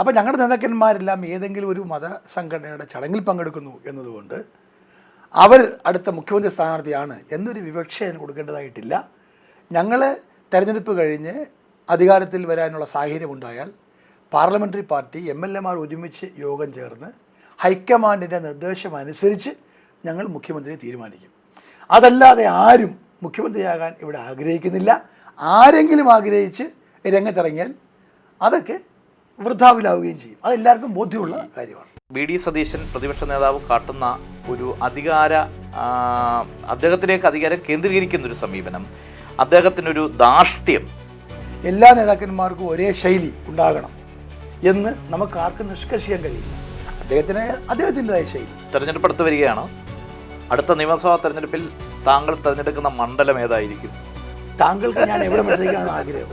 അപ്പോൾ ഞങ്ങളുടെ നേതാക്കന്മാരെല്ലാം ഏതെങ്കിലും ഒരു മത സംഘടനയുടെ ചടങ്ങിൽ പങ്കെടുക്കുന്നു എന്നതുകൊണ്ട് അവർ അടുത്ത മുഖ്യമന്ത്രി സ്ഥാനാർത്ഥിയാണ് എന്നൊരു വിവക്ഷ അതിന് കൊടുക്കേണ്ടതായിട്ടില്ല. ഞങ്ങൾ തെരഞ്ഞെടുപ്പ് കഴിഞ്ഞ് അധികാരത്തിൽ വരാനുള്ള സാഹചര്യം ഉണ്ടായാൽ പാർലമെന്ററി പാർട്ടി എം എൽ എമാർ ഒരുമിച്ച് യോഗം ചേർന്ന് ഹൈക്കമാൻഡിന്റെ നിർദ്ദേശം അനുസരിച്ച് ഞങ്ങൾ മുഖ്യമന്ത്രിയെ തീരുമാനിക്കും. അതല്ലാതെ ആരും മുഖ്യമന്ത്രിയാകാൻ ഇവിടെ ആഗ്രഹിക്കുന്നില്ല. ആരെങ്കിലും ആഗ്രഹിച്ച് രംഗത്തിറങ്ങിയാൽ അതൊക്കെ വൃദ്ധാവിലാവുകയും ചെയ്യും. അതെല്ലാവർക്കും ബോധ്യമുള്ള കാര്യമാണ്. വി ഡി സതീശൻ പ്രതിപക്ഷ നേതാവ് കാട്ടുന്ന ഒരു അധികാര അദ്ദേഹത്തിലേക്ക് അധികാരം കേന്ദ്രീകരിക്കുന്ന ഒരു സമീപനം അദ്ദേഹത്തിനൊരു ധാർഷ്ട്യം. എല്ലാ നേതാക്കന്മാർക്കും ഒരേ ശൈലി ഉണ്ടാകണം എന്ന് നമുക്ക് ആർക്കും നിഷ്കർഷിക്കാൻ കഴിയില്ല. അദ്ദേഹത്തിന് അദ്ദേഹത്തിന്റെതായ ശൈലി. തെരഞ്ഞെടുപ്പ് അടുത്ത് വരികയാണ്. അടുത്ത നിയമസഭാ തെരഞ്ഞെടുപ്പിൽ താങ്കൾ തിരഞ്ഞെടുക്കുന്ന മണ്ഡലം ഏതായിരിക്കും? താങ്കൾക്ക് ഞാൻ എവിടെ മത്സരിക്കാനാണ് ആഗ്രഹം?